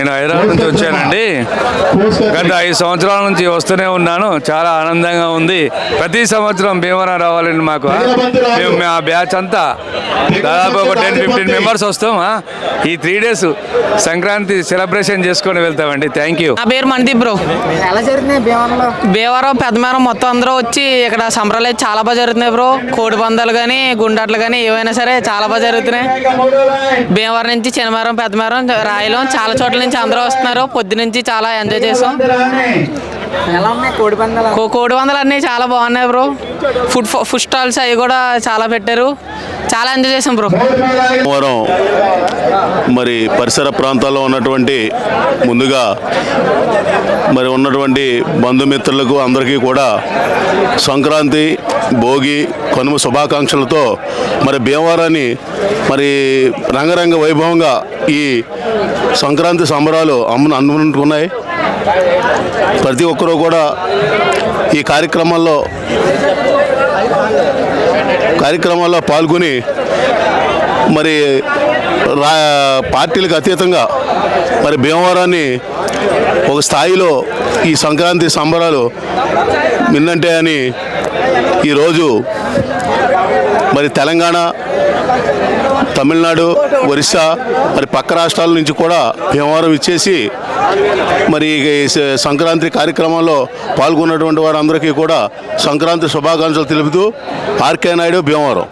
నేను హైదరాబాద్ నుంచి వచ్చానండి. గత ఐదు సంవత్సరాల నుంచి వస్తూనే ఉన్నాను. చాలా ఆనందంగా ఉంది. ప్రతి సంవత్సరం భీమవరం రావాలండి మాకు? మేము మా బ్యాచ్ అంతా దాదాపు ఒక టెన్ ఫిఫ్టీన్ మెంబర్స్ వస్తాం. ఆ? ఈ త్రీ డేస్ సంక్రాంతి సెలబ్రేషన్ చేసుకొని వెళ్తామండి. Thank you. నా పేరు మణిదీప్ బ్రో. ఎలా జరుగుతున్నాయి భీమవరంలో? భీమవరం పెద్దమేరం మొత్తం అందరూ వచ్చి ఇక్కడ సంబరాలు చాలా బాగా జరుగుతున్నాయి బ్రో. కోడి పందాలు కానీ గుండాట్లు కానీ ఏవైనా సరే చాలా బాగా జరుగుతున్నాయి. భీమవరం నుంచి చిన్నమేరం పెద్దమేరం రాయలం చాలా చోట్ల నుంచి అందరూ వస్తున్నారు. పొద్దు నుంచి చాలా ఎంజాయ్ చేసాం. ఎలా ఉన్నాయి? కోడి పందాలు? కో కోడి వందలు అన్నీ చాలా బాగున్నాయి బ్రో. ఫుడ్ ఫుడ్ స్టాల్స్ అవి కూడా చాలా పెట్టారు. చాలా ఎంజాయ్ చేసాం బ్రో. వరం మరి పరిసర ప్రాంతాల్లో ఉన్నటువంటి ముందుగా మరి ఉన్నటువంటి బంధుమిత్రులకు అందరికీ కూడా సంక్రాంతి భోగి కనుమ శుభాకాంక్షలతో మరి భీమవరాన్ని మరి రంగరంగ వైభవంగా ఈ సంక్రాంతి సంబరాలు అమ్మ అందుకుంటున్నాయి ప్రతి ఒక్కరూ కూడా ఈ కార్యక్రమాల్లో కార్యక్రమాల్లో పాల్గొని మరి రా పార్టీలకు అతీతంగా మరి భీమవరాన్ని ఒక స్థాయిలో ఈ సంక్రాంతి సంబరాలు మిన్నంటే అని ఈరోజు మరి తెలంగాణ తమిళనాడు ఒరిస్సా మరి పక్క రాష్ట్రాల నుంచి కూడా భీమవరం ఇచ్చేసి మరి సంక్రాంతి కార్యక్రమంలో పాల్గొన్నటువంటి వారందరికీ కూడా సంక్రాంతి శుభాకాంక్షలు తెలుపుతూ ఆర్కే నాయుడు భీమవరం.